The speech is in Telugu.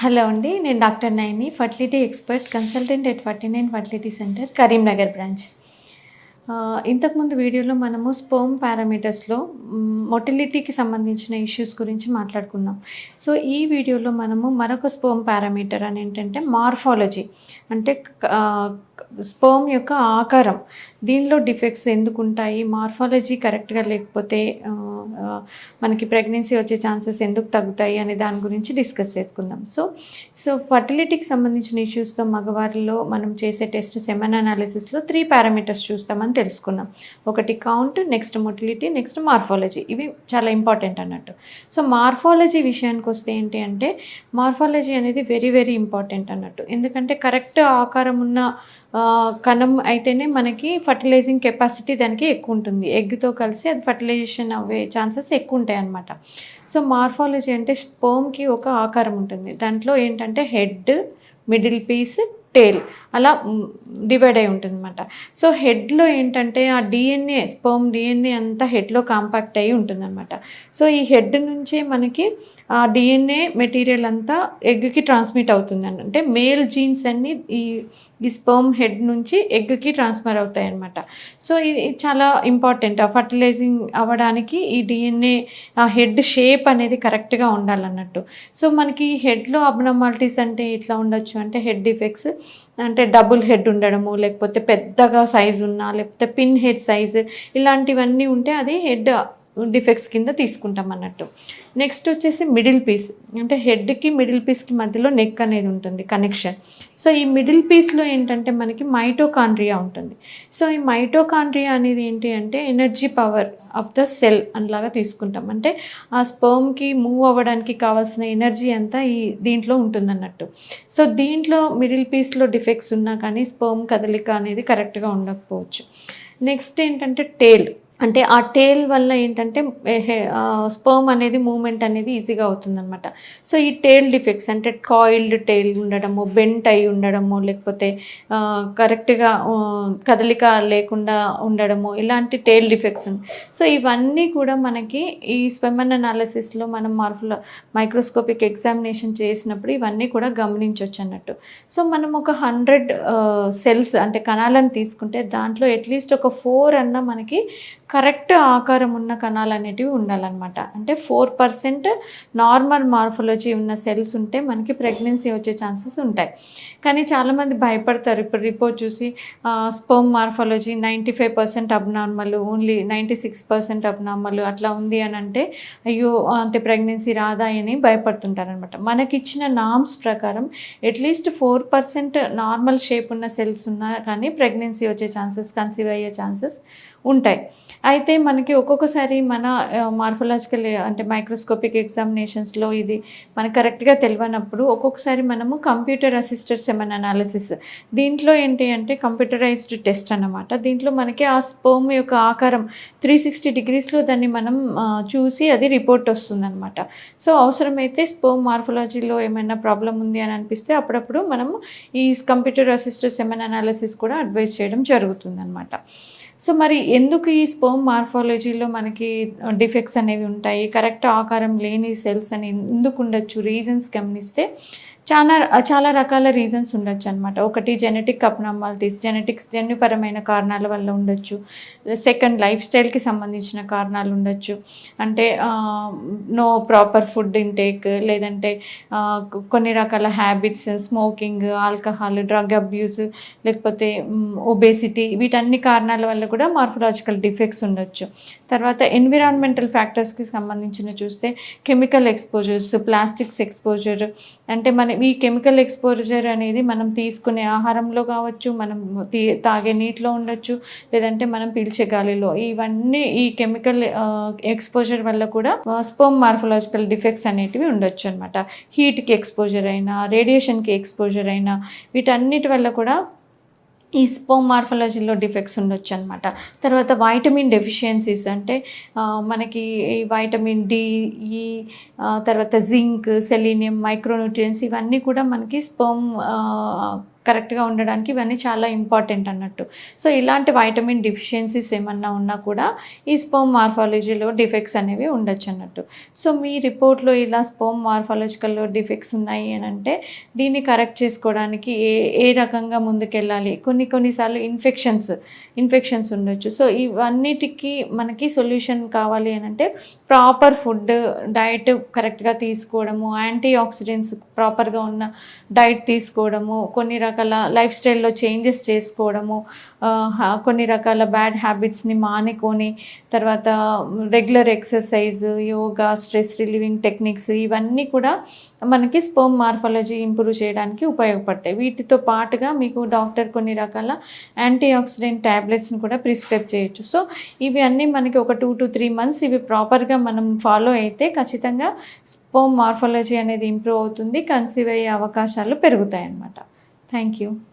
హలో అండి నేను doctor Naini fertility expert consultant at forty nine fertility centre Karimnagar branch. ఇంతకుముందు వీడియోలో మనము స్పోమ్ పారామీటర్స్లో మొటిలిటీకి సంబంధించిన ఇష్యూస్ గురించి మాట్లాడుకుందాం. సో ఈ వీడియోలో మనము మరొక స్పోమ్ పారామీటర్ అని ఏంటంటే మార్ఫాలజీ అంటే స్పోమ్ యొక్క ఆకారం. దీనిలో డిఫెక్ట్స్ ఎందుకు ఉంటాయి మార్ఫాలజీ కరెక్ట్గా లేకపోతే మనకి ప్రెగ్నెన్సీ వచ్చే ఛాన్సెస్ ఎందుకు తగ్గుతాయి అనే దాని గురించి డిస్కస్ చేసుకుందాం. సో సో ఫర్టిలిటీకి సంబంధించిన ఇష్యూస్తో మగవారిలో మనం చేసే టెస్ట్ సెమెన్ అనాలిసిస్లో త్రీ పారామీటర్స్ చూస్తామని తెలుసుకున్నాం ఒకటి count next motility next morphology. ఇవి చాలా ఇంపార్టెంట్ అన్నట్టు. సో మార్ఫాలజీ విషయానికి వస్తే ఏంటి అంటే మార్ఫాలజీ అనేది వెరీ వెరీ ఇంపార్టెంట్ అన్నట్టు. ఎందుకంటే కరెక్ట్ ఆకారం ఉన్న కణం అయితేనే మనకి ఫర్టిలైజింగ్ కెపాసిటీ దానికి ఎక్కువ ఉంటుంది. ఎగ్తో కలిసి అది ఫర్టిలైజేషన్ అవ్వే ఛాన్సెస్ ఎక్కువ ఉంటాయి అన్నమాట. సో మార్ఫాలజీ అంటే స్పోమ్కి ఒక ఆకారం ఉంటుంది. దాంట్లో ఏంటంటే హెడ్ మిడిల్ పీస్ టేల్ అలా డివైడ్ అయి ఉంటుంది అనమాట సో హెడ్లో ఏంటంటే ఆ డిఎన్ఏ స్పర్మ్ డిఎన్ఏ అంతా హెడ్లో కాంపాక్ట్ అయి ఉంటుందన్నమాట. సో ఈ హెడ్ నుంచే మనకి ఆ డిఎన్ఏ మెటీరియల్ అంతా ఎగ్కి ట్రాన్స్మిట్ అవుతుంది అంటే మేల్ జీన్స్ అన్ని ఈ ఈ స్పర్మ్ హెడ్ నుంచి ఎగ్కి ట్రాన్స్ఫర్ అవుతాయి అనమాట సో ఇది చాలా ఇంపార్టెంట్ ఆ ఫర్టిలైజింగ్ అవ్వడానికి ఈ డిఎన్ఏ ఆ హెడ్ షేప్ అనేది కరెక్ట్గా ఉండాలన్నట్టు. సో మనకి హెడ్లో అబ్నార్మాలిటీస్ అంటే ఇట్లా ఉండొచ్చు అంటే హెడ్ డిఫెక్ట్స్ అంటే డబుల్ హెడ్ ఉండడము లేకపోతే పెద్దగా సైజు ఉన్నా లేకపోతే పిన్ హెడ్ సైజు ఇలాంటివన్నీ ఉంటే అది హెడ్ డిఫెక్ట్స్ కింద తీసుకుంటాం అన్నట్టు. నెక్స్ట్ వచ్చేసి మిడిల్ పీస్ అంటే హెడ్కి మిడిల్ పీస్కి మధ్యలో నెక్ అనేది ఉంటుంది కనెక్షన్ సో ఈ మిడిల్ పీస్లో ఏంటంటే మనకి మైటోకాండ్రియా ఉంటుంది. సో ఈ మైటోకాండ్రియా అనేది ఏంటి అంటే energy power of the cell అనిలాగా తీసుకుంటాం. అంటే ఆ స్పర్మ్కి మూవ్ అవ్వడానికి కావాల్సిన ఎనర్జీ అంతా ఈ దీంట్లో ఉంటుందన్నట్టు సో దీంట్లో మిడిల్ పీస్లో డిఫెక్ట్స్ ఉన్నా కానీ స్పర్మ్ కదలిక అనేది కరెక్ట్గా ఉండకపోవచ్చు. నెక్స్ట్ ఏంటంటే టేల్ అంటే ఆ టేల్ వల్ల ఏంటంటే స్పర్మ్ అనేది మూమెంట్ అనేది ఈజీగా అవుతుందన్నమాట. సో ఈ టేల్ డిఫెక్ట్స్ అంటే కాయిల్డ్ టేల్ ఉండడము బెంట్ అయి ఉండడము లేకపోతే కరెక్ట్గా కదలిక లేకుండా ఉండడము ఇలాంటి టేల్ డిఫెక్ట్స్ ఉన్నాయి సో ఇవన్నీ కూడా మనకి ఈ స్పెమన్ అనాలిసిస్లో మనం మార్ఫుల మైక్రోస్కోపిక్ ఎగ్జామినేషన్ చేసినప్పుడు ఇవన్నీ కూడా గమనించవచ్చు అన్నట్టు. సో మనం ఒక హండ్రెడ్ సెల్స్ అంటే కణాలను తీసుకుంటే దాంట్లో అట్లీస్ట్ ఒక ఫోర్ అన్న మనకి కరెక్ట్ ఆకారం ఉన్న కణాలు అనేటివి ఉండాలన్నమాట. అంటే ఫోర్ పర్సెంట్ నార్మల్ మార్ఫాలజీ ఉన్న సెల్స్ ఉంటే మనకి ప్రెగ్నెన్సీ వచ్చే ఛాన్సెస్ ఉంటాయి. కానీ చాలామంది భయపడతారు. ఇప్పుడు రిపోర్ట్ చూసి sperm morphology ninety five percent abnormal only ninety six percent abnormal అట్లా ఉంది అని అంటే అయ్యో అంటే ప్రెగ్నెన్సీ రాదా అని భయపడుతుంటారనమాట మనకిచ్చిన నామ్స్ ప్రకారం at least four percent normal shape ఉన్న సెల్స్ ఉన్నా కానీ ప్రెగ్నెన్సీ వచ్చే ఛాన్సెస్ కన్సీవ్ అయ్యే ఛాన్సెస్ ఉంటాయి. అయితే మనకి ఒక్కొక్కసారి మన మార్ఫలాజికల్ అంటే మైక్రోస్కోపిక్ ఎగ్జామినేషన్స్లో ఇది మనకు కరెక్ట్గా తెలియనప్పుడు ఒక్కొక్కసారి మనము కంప్యూటర్ అసిస్టెడ్ సెమన్ అనాలిసిస్ దీంట్లో ఏంటి అంటే కంప్యూటరైజ్డ్ టెస్ట్ అనమాట దీంట్లో మనకి ఆ స్పోమ్ యొక్క ఆకారం త్రీ సిక్స్టీ డిగ్రీస్లో దాన్ని మనం చూసి అది రిపోర్ట్ వస్తుందన్నమాట. సో అవసరమైతే స్పోమ్ మార్ఫలాజీలో ఏమైనా ప్రాబ్లం ఉంది అని అనిపిస్తే అప్పుడప్పుడు మనము ఈ కంప్యూటర్ అసిస్టెడ్ సెమన్ అనాలిసిస్ కూడా అడ్వైస్ చేయడం జరుగుతుందన్నమాట. సో మరి ఎందుకు ఈ స్పోమ్ మార్ఫాలజీలో మనకి డిఫెక్ట్స్ అనేవి ఉంటాయి? కరెక్ట్ ఆకారం లేని సెల్స్ అని ఎందుకు ఉండొచ్చు? రీజన్స్ గమనిస్తే చాలా చాలా రకాల రీజన్స్ ఉండొచ్చు అనమాట ఒకటి జెనెటిక్ అబ్నార్మాలిటీస్ జెనెటిక్స్ జన్యుపరమైన కారణాల వల్ల ఉండొచ్చు. సెకండ్ లైఫ్ స్టైల్కి సంబంధించిన కారణాలు ఉండొచ్చు. అంటే నో ప్రాపర్ ఫుడ్ ఇంటేక్ లేదంటే కొన్ని రకాల habits smoking alcohol drug abuse లేకపోతే ఒబేసిటీ వీటన్ని కారణాల వల్ల కూడా మార్ఫలాజికల్ డిఫెక్ట్స్ ఉండొచ్చు. తర్వాత ఎన్విరాన్మెంటల్ ఫ్యాక్టర్స్కి సంబంధించిన చూస్తే కెమికల్ ఎక్స్పోజర్స్ ప్లాస్టిక్స్ ఎక్స్పోజర్ అంటే మన ఈ కెమికల్ ఎక్స్పోజర్ అనేది మనం తీసుకునే ఆహారంలో కావచ్చు మనం తీ తాగే నీటిలో ఉండొచ్చు లేదంటే మనం పీల్చే గాలిలో. ఇవన్నీ ఈ కెమికల్ ఎక్స్పోజర్ వల్ల కూడా స్పోమ్ మార్ఫలాజికల్ డిఫెక్ట్స్ అనేటివి ఉండొచ్చు అనమాట హీట్కి ఎక్స్పోజర్ అయినా రేడియేషన్కి ఎక్స్పోజర్ అయినా వీటన్నిటి వల్ల కూడా ఈ స్పోమ్ మార్ఫాలజీలో డిఫెక్ట్స్ ఉండొచ్చు అనమాట తర్వాత వైటమిన్ డెఫిషియన్సీస్ అంటే మనకి ఈ వైటమిన్ డి ఈ తర్వాత జింక్ సెలీనియం మైక్రోన్యూట్రియన్స్ ఇవన్నీ కూడా మనకి స్పోమ్ కరెక్ట్గా ఉండడానికి ఇవన్నీ చాలా ఇంపార్టెంట్ అన్నట్టు. సో ఇలాంటి వైటమిన్ డిఫిషియన్సీస్ ఏమన్నా ఉన్నా కూడా ఈ స్పోమ్ మార్ఫాలజీలో డిఫెక్ట్స్ అనేవి ఉండొచ్చు అన్నట్టు. సో మీ రిపోర్ట్లో ఇలా స్పోమ్ మార్ఫాలజికల్లో డిఫెక్ట్స్ ఉన్నాయి అని అంటే దీన్ని కరెక్ట్ చేసుకోవడానికి ఏ ఏ రకంగా ముందుకెళ్ళాలి? కొన్ని కొన్నిసార్లు ఇన్ఫెక్షన్స్ ఇన్ఫెక్షన్స్ ఉండొచ్చు. సో ఇవన్నిటికీ మనకి సొల్యూషన్ కావాలి అని అంటే ప్రాపర్ ఫుడ్ డైట్ కరెక్ట్గా తీసుకోవడము యాంటీ ఆక్సిడెంట్స్ ప్రాపర్గా ఉన్న డైట్ తీసుకోవడము కొన్ని రకాల లైఫ్ స్టైల్లో చేంజెస్ చేసుకోవడము కొన్ని రకాల బ్యాడ్ హ్యాబిట్స్ని మానుకొని తర్వాత regular exercise yoga stress relieving techniques ఇవన్నీ కూడా మనకి స్పోమ్ మార్ఫాలజీ ఇంప్రూవ్ చేయడానికి ఉపయోగపడతాయి. వీటితో పాటుగా మీకు డాక్టర్ కొన్ని రకాల యాంటీ ఆక్సిడెంట్ ట్యాబ్లెట్స్ని కూడా ప్రిస్క్రైబ్ చేయొచ్చు. సో ఇవి అన్నీ మనకి ఒక టూ టు త్రీ మంత్స్ ఇవి ప్రాపర్గా మనం ఫాలో అయితే ఖచ్చితంగా స్పోమ్ మార్ఫాలజీ అనేది ఇంప్రూవ్ అవుతుంది కన్సీవ్ అయ్యే అవకాశాలు పెరుగుతాయి అన్నమాట Thank you.